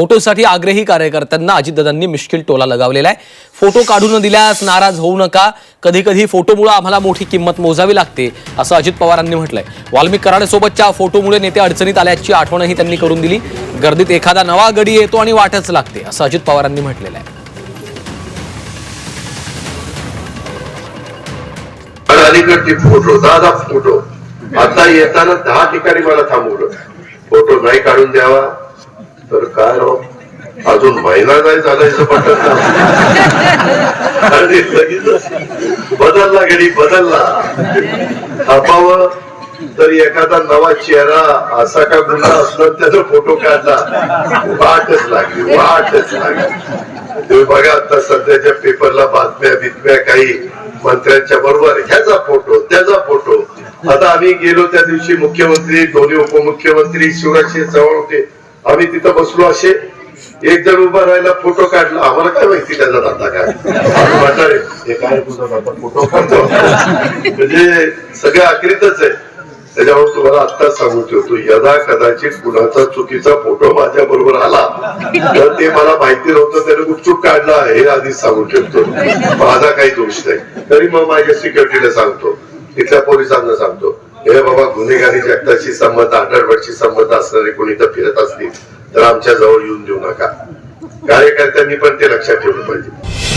फोटोसाठी आग्रही कार्यकर्त्यांना अजितदादांनी मिश्किल टोला लगावलेला आहे. फोटो काढून न दिल्यास नाराज होऊ नका. कधी कधी फोटोमुळे आम्हाला मोठी किंमत मोजावी लागते असं अजित पवारांनी म्हटलंय. वाल्मिक कराडेसोबतच्या फोटोमुळे नेते अडचणीत आल्याची आठवणही त्यांनी करून दिली. गर्दीत एखादा नवा गडी येतो आणि वाटच लागते असं अजित पवारांनी म्हटलेलं आहे. Photo photo. आता येताना दहा ठिकाणी मला थांबवलं. फोटो नाही काढून द्यावा. तर काय राव? अजून महिना नाही चालायचं पटत आणि लगेच बदलला गडी बदलला. थांबावं. तर एखादा नवा चेहरा असा का गुन्हा असला त्याचा फोटो काढला. वाटच लागली वाटच लागली. तुम्ही बघा आता सध्याच्या पेपरला बातम्या बितम्या काही मंत्र्यांच्या बरोबर ह्याचा फोटो त्याचा फोटो आता आम्ही गेलो त्या दिवशी मुख्यमंत्री दोन्ही उपमुख्यमंत्री शिवराज सिंह चव्हाण होते. आम्ही तिथं बसलो असे. एक जण उभा राहिला फोटो काढला. आम्हाला काय माहिती त्याचा दादा काय? म्हटलं हे काय तुझा फोटो काढतो. म्हणजे सगळं आखरीतच आहे त्याच्यामुळे तुम्हाला आता सांगू ठेवतो यदा कदाचित कुणाचा चुकीचा फोटो माझ्या बरोबर आला तर ते मला माहिती नव्हतं त्याने गुपचूप काढला हे आधीच सांगून ठेवतो. माझा काही दोष नाही. तरी मग माझ्या सिक्युरिटीला सांगतो. तिथल्या पोलिसांना सांगतो. हे बाबा गुन्हेगारी संमत आठवडची संमत असणारे कोणी तर फिरत असतील तर आमच्या जवळ येऊन देऊ नका. कार्यकर्त्यांनी पण ते लक्षात ठेवलं पाहिजे.